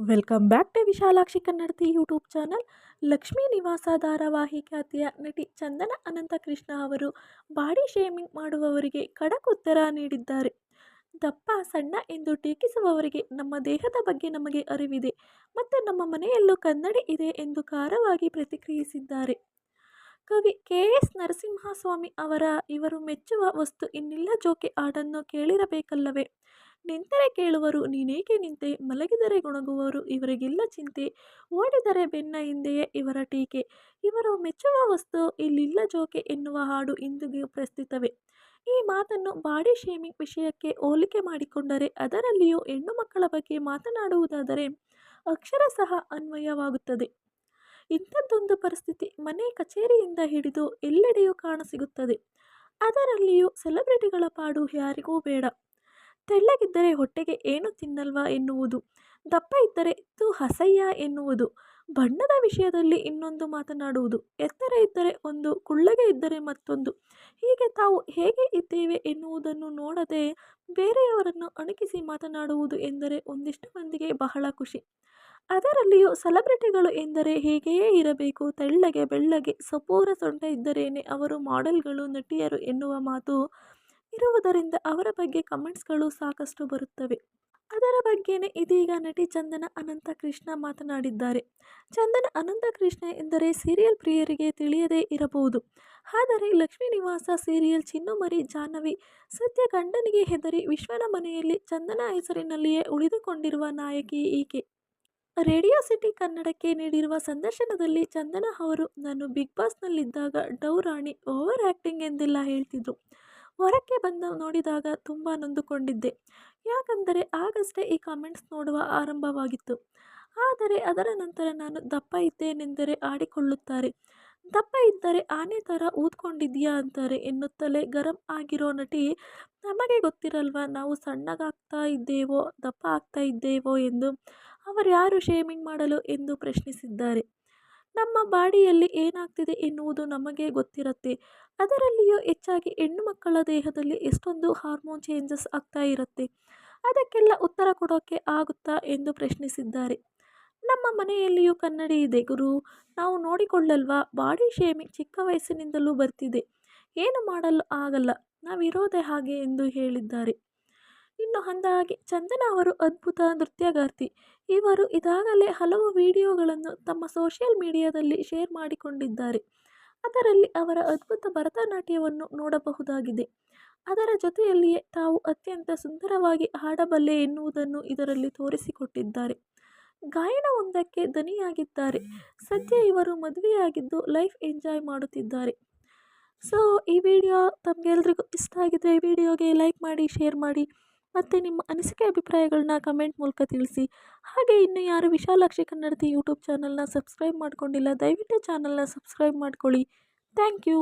Welcome back to Vishalakshi Kannadathi YouTube channel. Lakshmi Nivasa ಧಾರಾವಾಹಿ ಖ್ಯಾತಿಯ ನಟಿ ಚಂದನ ಅನಂತಕೃಷ್ಣ ಅವರು ಬಾಡಿ ಶೇಮಿಂಗ್ ಮಾಡುವವರಿಗೆ ಖಡಕ್ ಉತ್ತರ ನೀಡಿದ್ದಾರೆ. ದಪ್ಪ, ಸಣ್ಣ ಎಂದು ಟೀಕಿಸುವವರಿಗೆ ನಮ್ಮ ದೇಹದ ಬಗ್ಗೆ ನಮಗೆ ಅರಿವಿದೆ ಮತ್ತು ನಮ್ಮ ಮನೆಯಲ್ಲೂ ಕನ್ನಡಿ ಇದೆ ಎಂದು ಖಾರವಾಗಿ ಪ್ರತಿಕ್ರಿಯಿಸಿದ್ದಾರೆ. ಕವಿ ಕೆ ಎಸ್ ನರಸಿಂಹಸ್ವಾಮಿ ಅವರ ಇವರು ಮೆಚ್ಚುವ ವಸ್ತು ಇನ್ನಿಲ್ಲ ಜೋಕೆ ಹಾಡನ್ನು ಕೇಳಿರಬೇಕಲ್ಲವೇ? ನಿಂತರೆ ಕೇಳುವರು, ನೀನೇಕೆ ನಿಂತೆ ಮಲಗಿದರೆ ಗೊಣಗುವರು, ಇವರಿಗಿಲ್ಲ ಚಿಂತೆ. ಓಡಿದರೆ ಬೆನ್ನ ಹಿಂದೆಯೇ ಇವರ ಟೀಕೆ. ಇವರು ಮೆಚ್ಚುವ ವಸ್ತು ಇಲ್ಲಿಲ್ಲ ಜೋಕೆ ಎನ್ನುವ ಹಾಡು ಇಂದಿಗೂ ಪ್ರಸ್ತುತವೇ. ಈ ಮಾತನ್ನು ಬಾಡಿ ಶೇಮಿಂಗ್ ವಿಷಯಕ್ಕೆ ಹೋಲಿಕೆ ಮಾಡಿಕೊಂಡರೆ ಅದರಲ್ಲಿಯೂ ಹೆಣ್ಣು ಮಕ್ಕಳ ಬಗ್ಗೆ ಮಾತನಾಡುವುದಾದರೆ ಅಕ್ಷರ ಸಹ ಅನ್ವಯವಾಗುತ್ತದೆ. ಇಂಥದ್ದೊಂದು ಪರಿಸ್ಥಿತಿ ಮನೆ ಕಚೇರಿಯಿಂದ ಹಿಡಿದು ಎಲ್ಲೆಡೆಯೂ ಕಾಣಸಿಗುತ್ತದೆ. ಅದರಲ್ಲಿಯೂ ಸೆಲೆಬ್ರಿಟಿಗಳ ಪಾಡು ಯಾರಿಗೂ ಬೇಡ. ತೆಳ್ಳಗಿದ್ದರೆ ಹೊಟ್ಟೆಗೆ ಏನು ತಿನ್ನಲ್ವಾ ಎನ್ನುವುದು, ದಪ್ಪ ಇದ್ದರೆ ತು ಹಸಯ್ಯ ಎನ್ನುವುದು, ಬಣ್ಣದ ವಿಷಯದಲ್ಲಿ ಇನ್ನೊಂದು ಮಾತನಾಡುವುದು, ಎತ್ತರ ಇದ್ದರೆ ಒಂದು, ಕುಳ್ಳಗೆ ಇದ್ದರೆ ಮತ್ತೊಂದು, ಹೀಗೆ ತಾವು ಹೇಗೆ ಇದ್ದೇವೆ ಎನ್ನುವುದನ್ನು ನೋಡದೆ ಬೇರೆಯವರನ್ನು ಅಣಕಿಸಿ ಮಾತನಾಡುವುದು ಎಂದರೆ ಒಂದಿಷ್ಟು ಮಂದಿಗೆ ಬಹಳ ಖುಷಿ. ಅದರಲ್ಲಿಯೂ ಸೆಲೆಬ್ರಿಟಿಗಳು ಎಂದರೆ ಹೀಗೆಯೇ ಇರಬೇಕು, ತೆಳ್ಳಗೆ ಬೆಳ್ಳಗೆ, ಸಪೂರ ಸೊಂಟ ಇದ್ದರೇನೆ ಅವರು ಮಾಡೆಲ್ಗಳು, ನಟಿಯರು ಎನ್ನುವ ಮಾತು ಇರುವುದರಿಂದ ಅವರ ಬಗ್ಗೆ ಕಮೆಂಟ್ಸ್ಗಳು ಸಾಕಷ್ಟು ಬರುತ್ತವೆ. ಅದರ ಬಗ್ಗೆನೇ ಇದೀಗ ನಟಿ ಚಂದನ ಅನಂತ ಕೃಷ್ಣ ಮಾತನಾಡಿದ್ದಾರೆ. ಚಂದನ ಅನಂತ ಕೃಷ್ಣ ಎಂದರೆ ಸೀರಿಯಲ್ ಪ್ರಿಯರಿಗೆ ತಿಳಿಯದೇ ಇರಬಹುದು. ಆದರೆ ಲಕ್ಷ್ಮೀ ನಿವಾಸ ಸೀರಿಯಲ್ ಚಿನ್ನುಮರಿ ಜಾಹ್ನವಿ ಸದ್ಯ ಗಂಡನಿಗೆ ಹೆದರಿ ವಿಶ್ವನ ಮನೆಯಲ್ಲಿ ಚಂದನ ಹೆಸರಿನಲ್ಲಿಯೇ ಉಳಿದುಕೊಂಡಿರುವ ನಾಯಕಿ ಈಕೆ. ರೇಡಿಯೋ ಸಿಟಿ ಕನ್ನಡಕ್ಕೆ ನೀಡಿರುವ ಸಂದರ್ಶನದಲ್ಲಿ ಚಂದನ ಅವರು, ನಾನು ಬಿಗ್ ಬಾಸ್ನಲ್ಲಿದ್ದಾಗ ಡೌ ರಾಣಿ ಓವರ್ ಆ್ಯಕ್ಟಿಂಗ್ ಎಂದೆಲ್ಲ ಹೇಳ್ತಿದ್ರು. ಹೊರಕ್ಕೆ ಬಂದು ನೋಡಿದಾಗ ತುಂಬ ನೊಂದುಕೊಂಡಿದ್ದೆ. ಯಾಕಂದರೆ ಆಗಷ್ಟೇ ಈ ಕಾಮೆಂಟ್ಸ್ ನೋಡುವ ಆರಂಭವಾಗಿತ್ತು. ಆದರೆ ಅದರ ನಂತರ ನಾನು ದಪ್ಪ ಇದ್ದೇನೆಂದರೆ ಆಡಿಕೊಳ್ಳುತ್ತಾರೆ. ದಪ್ಪ ಇದ್ದರೆ ಆನೆ ಥರ ಊದ್ಕೊಂಡಿದ್ಯಾ ಅಂತಾರೆ ಎನ್ನುತ್ತಲೇ ಗರಂ ಆಗಿರೋ ನಟಿ, ನಮಗೆ ಗೊತ್ತಿರಲ್ವ ನಾವು ಸಣ್ಣಗಾಗ್ತಾ ಇದ್ದೇವೋ ದಪ್ಪ ಆಗ್ತಾ ಇದ್ದೇವೋ ಎಂದು. ಅವರ್ಯಾರು ಶೇಮಿಂಗ್ ಮಾಡಲು? ಎಂದು ಪ್ರಶ್ನಿಸಿದ್ದಾರೆ. ನಮ್ಮ ಬಾಡಿಯಲ್ಲಿ ಏನಾಗ್ತಿದೆ ಎನ್ನುವುದು ನಮಗೆ ಗೊತ್ತಿರುತ್ತೆ. ಅದರಲ್ಲಿಯೂ ಹೆಚ್ಚಾಗಿ ಹೆಣ್ಣು ಮಕ್ಕಳ ದೇಹದಲ್ಲಿ ಎಷ್ಟೊಂದು ಹಾರ್ಮೋನ್ ಚೇಂಜಸ್ ಆಗ್ತಾ ಇರುತ್ತೆ. ಅದಕ್ಕೆಲ್ಲ ಉತ್ತರ ಕೊಡೋಕ್ಕೆ ಆಗುತ್ತಾ ಎಂದು ಪ್ರಶ್ನಿಸಿದ್ದಾರೆ. ನಮ್ಮ ಮನೆಯಲ್ಲಿಯೂ ಕನ್ನಡಿ ಇದೆ ಗುರು. ನಾವು ನೋಡಿಕೊಳ್ಳಲ್ವಾ, ಬಾಡಿ ಶೇಮಿಂಗ್ ಚಿಕ್ಕ ವಯಸ್ಸಿನಿಂದಲೂ ಬರ್ತಿದೆ. ಏನು ಮಾಡಲು ಆಗಲ್ಲ, ನಾವಿರೋದೇ ಹಾಗೆ ಎಂದು ಹೇಳಿದ್ದಾರೆ. ಇನ್ನು ಅಂದಹಾಗೆ ಚಂದನ ಅವರು ಅದ್ಭುತ ನೃತ್ಯಗಾರ್ತಿ. ಇವರು ಇದಾಗಲೇ ಹಲವು ವಿಡಿಯೋಗಳನ್ನು ತಮ್ಮ ಸೋಷಿಯಲ್ ಮೀಡಿಯಾದಲ್ಲಿ ಶೇರ್ ಮಾಡಿಕೊಂಡಿದ್ದಾರೆ. ಅದರಲ್ಲಿ ಅವರ ಅದ್ಭುತ ಭರತನಾಟ್ಯವನ್ನು ನೋಡಬಹುದಾಗಿದೆ. ಅದರ ಜೊತೆಯಲ್ಲಿಯೇ ತಾವು ಅತ್ಯಂತ ಸುಂದರವಾಗಿ ಹಾಡಬಲ್ಲೆ ಎನ್ನುವುದನ್ನು ಇದರಲ್ಲಿ ತೋರಿಸಿಕೊಟ್ಟಿದ್ದಾರೆ. ಗಾಯನವೊಂದಕ್ಕೆ ದನಿಯಾಗಿದ್ದಾರೆ ಸದ್ಯ ಇವರು ಮದುವೆಯಾಗಿದ್ದು ಲೈಫ್ ಎಂಜಾಯ್ ಮಾಡುತ್ತಿದ್ದಾರೆ. ಸೊ, ಈ ವಿಡಿಯೋ ತಮಗೆಲ್ರಿಗೂ ಇಷ್ಟ ಆಗಿದೆ ವಿಡಿಯೋಗೆ ಲೈಕ್ ಮಾಡಿ, ಶೇರ್ ಮಾಡಿ. ಮತ್ತು ನಿಮ್ಮ ಅನಿಸಿಕೆ ಅಭಿಪ್ರಾಯಗಳನ್ನ ಕಮೆಂಟ್ ಮೂಲಕ ತಿಳಿಸಿ. ಹಾಗೆ ಇನ್ನು ಯಾರು ವಿಶಾಲಾಕ್ಷಿ ಕನ್ನಡತಿ ಯೂಟ್ಯೂಬ್ ಚಾನಲ್ನ ಸಬ್ಸ್ಕ್ರೈಬ್ ಮಾಡ್ಕೊಂಡಿಲ್ಲ, ದಯವಿಟ್ಟು ಚಾನಲ್ನ ಸಬ್ಸ್ಕ್ರೈಬ್ ಮಾಡ್ಕೊಳ್ಳಿ. Thank you.